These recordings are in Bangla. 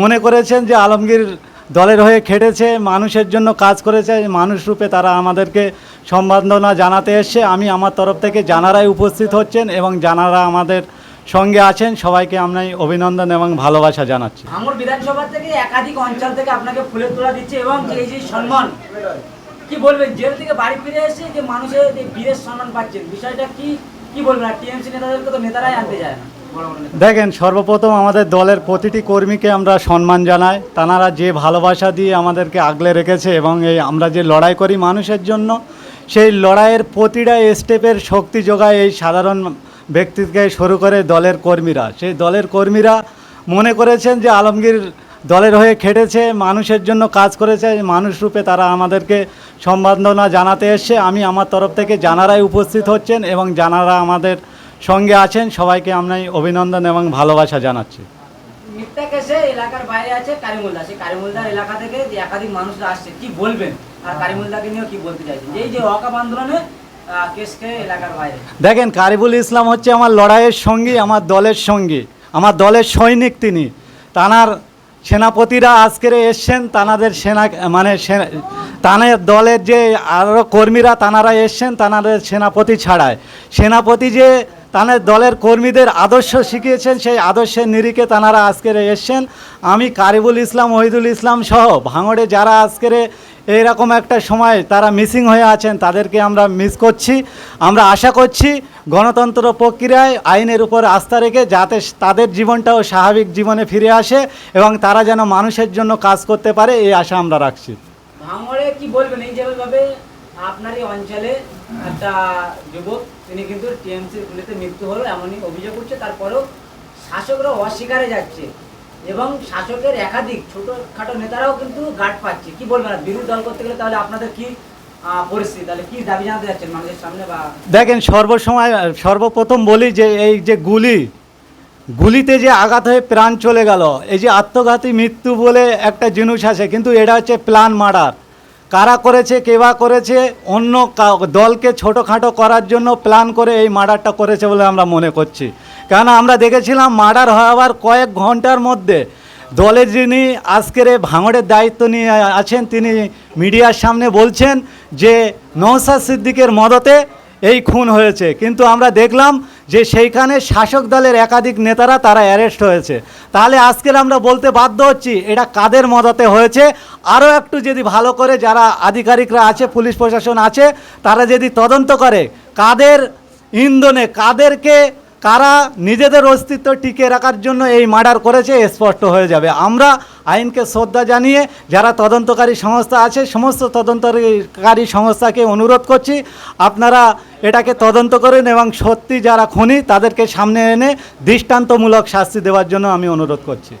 মনে করেছেন যে আলমগীর দলের হয়ে খেটেছে, মানুষের জন্য কাজ করেছে, মানুষ রূপে তারা আমাদেরকে সম্বর্ধনা জানাতে এসছে। আমি আমার তরফ থেকে জানারাই উপস্থিত হচ্ছেন এবং জানারা আমাদের সঙ্গে আছেন। সবাইকে আমি অভিনন্দন এবং ভালোবাসা জানাচ্ছি। বিধানসভা থেকে একাধিক অঞ্চল থেকে আপনাকে ফুলের তোলা দিচ্ছে এবং এই যে সম্মান, কি বলবেন? জেল থেকে বাড়ি ফিরে এসে যে মানুষের সম্মান পাচ্ছেন, বিষয়টা কি? কি বলবেন? আর টিএমসি নেতাদেরকে তো নেতারাই আনতে যায় না। দেখেন, সর্বপ্রথম আমাদের দলের প্রতিটি কর্মীকে আমরা সম্মান জানাই। তানারা যে ভালোবাসা দিয়ে আমাদেরকে আগলে রেখেছে এবং এই আমরা যে লড়াই করি মানুষের জন্য, সেই লড়াইয়ের প্রতিটা স্টেপের শক্তি যোগায় এই সাধারণ ব্যক্তি থেকে শুরু করে দলের কর্মীরা। সেই দলের কর্মীরা মনে করেছেন যে আলমগীর দলের হয়ে খেটেছে, মানুষের জন্য কাজ করেছে, মানুষ রূপে তারা আমাদেরকে সম্বর্ধনা জানাতে এসছে। আমি আমার তরফ থেকে জানারাই উপস্থিত হচ্ছেন এবং জানারা আমাদের সঙ্গে আছেন সবাইকে আমি অভিনন্দন এবং ভালোবাসা জানাচ্ছি। মিথ্যা কেসে এলাকার বাইরে আছে কারিমুল্লা। সেই কারিমুল্লার এলাকা থেকে যে একাধিক মানুষরা আসছে কি বলবেন? আর কারিমুল্লাকে নিয়েও কি বলতে চাইছেন? এই যে ওয়াকাব আন্দোলনে আহ, কেসকে এলাকার বাইরে। দেখেন কারিবুল ইসলাম হচ্ছে আমার লড়াইয়ের সঙ্গী আমার দলের সঙ্গী আমার দলের সৈনিক তিনি। তানার সেনাপতিরা আজকের এসছেন তানাদের সেনা মানে তানের দলের যে আরও কর্মীরা তানারা এসছেন তানাদের সেনাপতি ছাড়ায় সেনাপতি যে তাদের দলের কর্মীদের আদর্শ শিখিয়েছেন, সেই আদর্শের নিরিখে তানারা আজকের এসছেন। আমি কারিবুল ইসলাম ওহিদুল ইসলাম সহ ভাঙড়ে যারা আজকের এইরকম একটা সময় তারা মিসিং হয়ে আছেন, তাদেরকে আমরা মিস করছি। আমরা আশা করছি গণতন্ত্র প্রক্রিয়ায় আইনের উপর আস্থা রেখে যাতে তাদের জীবনটাও স্বাভাবিক জীবনে ফিরে আসে এবং তারা যেন মানুষের জন্য কাজ করতে পারে, এই আশা আমরা রাখছি। ভাঙড়ে কি বলবেন এই যেভাবে? আপনার এই অঞ্চলে একটা যুবক, তিনি কিন্তু টিএমসির গুলিতে মৃত্যু হলো, এমনই অভিযোগ উঠছে। তারপরেও শাসকরা অস্বীকারে যাচ্ছে এবং শাসকের একাধিক ছোটখাটো নেতারাও কিন্তু গার্ড পাচ্ছে। কি বলবেন বিরোধী দল করতে গেলে তাহলে আপনাদের কি দেখেন, সর্বসময়, সর্বপ্রথম বলি যে এই যে গুলি, গুলিতে যে আঘাত হয়ে প্রাণ চলে গেল, এই যে আত্মঘাতী মৃত্যু বলে একটা জিনিস আছে, কিন্তু এটা হচ্ছে প্ল্যান মার্ডার। কারা করেছে কেবা করেছে, অন্য দলকে ছোটোখাটো করার জন্য প্ল্যান করে এই মার্ডারটা করেছে বলে আমরা মনে করছি। কেন আমরা দেখেছিলাম মার্ডার হওয়ার কয়েক ঘণ্টার মধ্যে দলে যিনি আজকের এই ভাঙড়ের দায়িত্ব নিয়ে আছেন, তিনি মিডিয়ার সামনে বলছেন যে নৌসাদ সিদ্দিকের মদতে এই খুন হয়েছে। কিন্তু আমরা দেখলাম যে সেইখানে শাসক দলের একাধিক নেতারা তারা অ্যারেস্ট হয়েছে। তাহলে আজকের আমরা বলতে বাধ্য হচ্ছি, এটা কাদের মদতে হয়েছে? আরও একটু যদি ভালো করে যারা আধিকারিকরা আছে, পুলিশ প্রশাসন আছে, তারা যদি তদন্ত করে, কাদের ইন্ধনে, কাদেরকে কারা নিজেদের অস্তিত্ব টিকিয়ে রাখার জন্য এই মার্ডার করেছে স্পষ্ট হয়ে যাবে। আমরা আইনকে শ্রদ্ধা জানিয়ে যারা তদন্তকারী সংস্থা আছে সমস্ত তদন্তকারী সংস্থাকে অনুরোধ করছি আপনারা এটাকে তদন্ত করেন এবং সত্যি যারা খুনি তাদেরকে সামনে এনে দৃষ্টান্তমূলক শাস্তি দেওয়ার জন্য আমি অনুরোধ করছি।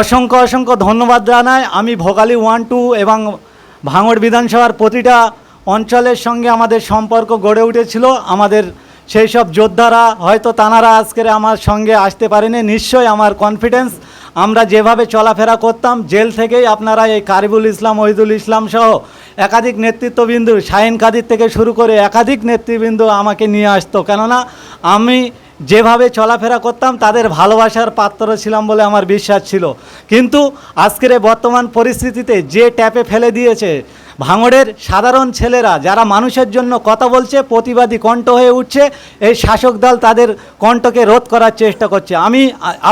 অসংখ্য অসংখ্য ধন্যবাদ জানাই। আমি ভোগালী ওয়ান টু এবং ভাঙড় বিধানসভার প্রতিটা অঞ্চলের সঙ্গে আমাদের সম্পর্ক গড়ে উঠেছিল। আমাদের সেই সব যোদ্ধারা, হয়তো তানারা আজকের আমার সঙ্গে আসতে পারেনি। নিশ্চয়ই আমার কনফিডেন্স আমরা যেভাবে চলাফেরা করতাম, জেল থেকেই আপনারা এই কারিবুল ইসলাম, ওহিদুল ইসলাম সহ একাধিক নেতৃত্ববিন্দু, শাহিন কাদির থেকে শুরু করে একাধিক নেতৃবৃন্দ আমাকে নিয়ে আসতো। কেননা, আমি যেভাবে চলাফেরা করতাম, তাদের ভালোবাসার পাত্র ছিলাম বলে আমার বিশ্বাস ছিল। কিন্তু আজকের বর্তমান পরিস্থিতিতে যে ট্যাপে ফেলে দিয়েছে ভাঙড়ের সাধারণ ছেলেরা যারা মানুষের জন্য কথা বলছে, প্রতিবাদী কণ্ঠ হয়ে উঠছে, এই শাসক দল তাদের কণ্ঠকে রোধ করার চেষ্টা করছে। আমি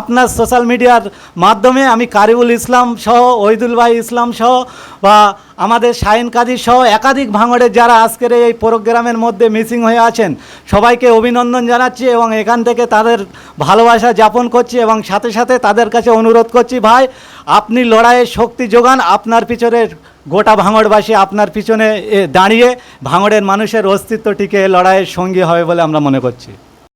আপনার সোশ্যাল মিডিয়ার মাধ্যমে আমি কারিবুল ইসলাম সহ ওহিদুল ভাই ইসলাম সহ বা আমাদের শাহিন কাজী সহ একাধিক ভাঙড়ের যারা আজকের এই প্রোগ্রামের মধ্যে মিসিং হয়ে আছেন, সবাইকে অভিনন্দন জানাচ্ছি এবং এখান থেকে তাদের ভালোবাসা যাপন করছি এবং সাথে সাথে তাদের কাছে অনুরোধ করছি, ভাই, আপনি লড়াইয়ের শক্তি যোগান, আপনার পিছনে গোটা ভাঙড়বাসী আপনার পিছনে দাঁড়িয়ে ভাঙড়ের মানুষের অস্তিত্ব টিকে লড়াইয়ের সঙ্গী হবে বলে আমরা মনে করছি।